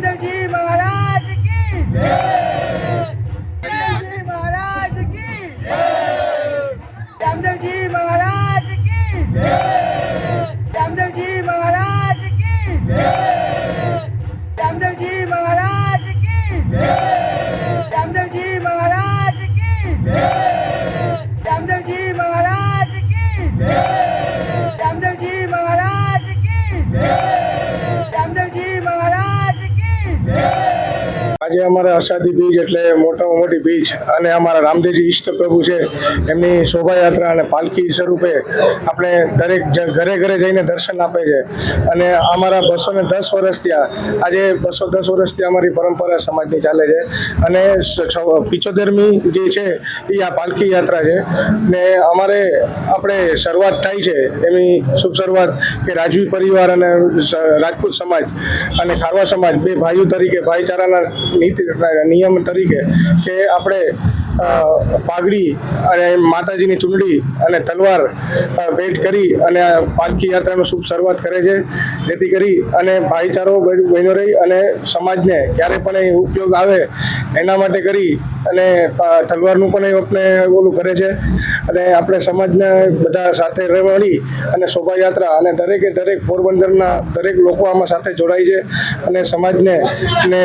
जी महाराज की रामदेव जी महाराज की रामदेव जी આજે અમારા અષાઢી બીજ એટલે મોટામાં મોટી બીજ અને અમારા રામદેવજી ઈષ્ટ પ્રભુ છે, એમની શોભાયાત્રા અને પાલખી સ્વરૂપે આપણે દરેક ઘરે ઘરે જઈને દર્શન આપે છે. અને અમારા બસો ને દસ વર્ષથી આજે બસો દસ વર્ષથી અમારી પરંપરા સમાજની ચાલે છે. અને પિચોતેરમી જે છે એ આ પાલખી યાત્રા છે. ને અમારે આપણે શરૂઆત થાય છે, એની શુભ શરૂઆત કે રાજવી પરિવાર અને રાજપૂત સમાજ અને ખારવા સમાજ, બે ભાઈઓ તરીકે, ભાઈચારાના નીતિ, નિયમ તરીકે કે આપણે પાઘડી અને માતાજીની ચૂંટણી અને તલવાર ભેટ કરી અને પાલખી યાત્રાનો શુભ શરૂઆત કરે છે. જેથી કરી અને ભાઈચારો, બહેનો રહી અને સમાજને ક્યારે પણ એ ઉપયોગ આવે, એના માટે કરી અને તલવારનું પણ એ આપણે ઓલું કરે છે. અને આપણે સમાજને બધા સાથે મળી અને શોભાયાત્રા અને દરેકે દરેક પોરબંદરના દરેક લોકો આમાં સાથે જોડાય છે અને સમાજને ને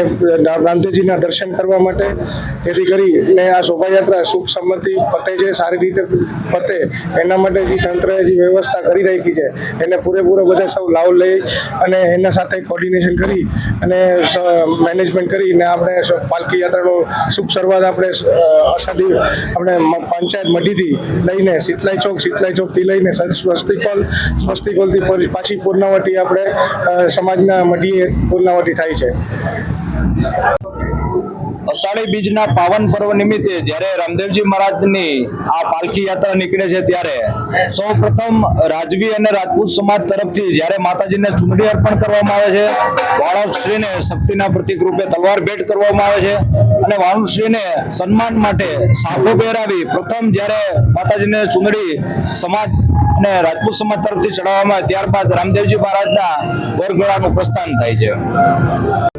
રામદેવજીના દર્શન કરવા માટે જેથી કરી ને આ શોભાયાત્રા સુખ સંમતિ પતે છે, સારી રીતે પતે. એના માટે જે તંત્રએ જે વ્યવસ્થા કરી રાખી છે, એને પૂરેપૂરો બધા સૌ લાભ લઈ અને એના સાથે કોર્ડિનેશન કરી અને મેનેજમેન્ટ કરીને આપણે પાલકી યાત્રાનો શુભ શરૂઆત આપણે અ, અષાઢી આપણે પંચાયત મઢીથી લઈને શીતલાઈ ચોક શીતલાઈ ચોકથી લઈને સ્વસ્તિકોલ સ્વસ્તિકોલથી પછી પૂર્ણાવટી આપણે સમાજના મઢીએ પૂર્ણાવટી થાય છે. અષાઢી બીજના પાવન પર્વ નિમિત્તે જ્યારે રામદેવજી મહારાજની આ પાલખી યાત્રા નીકળે છે ત્યારે સૌ પ્રથમ રાજવી અને રાજપૂત સમાજ તરફથી જ્યારે માતાજીને ચૂંટણી અર્પણ કરવામાં આવે છે વાળવશ્રીને શક્તિના પ્રતિક રૂપે તલવાર ભેટ કરવામાં આવે છે. અને વાણુશ્રીને સન્માન માટે સાફો પહેરાવી પ્રથમ જ્યારે માતાજીને ચુંદડી સમાજ અને રાજપૂત સમાજ તરફથી ચડાવવામાં ત્યારબાદ રામદેવજી મહારાજના વરઘોડાનું પ્રસ્થાન થાય છે.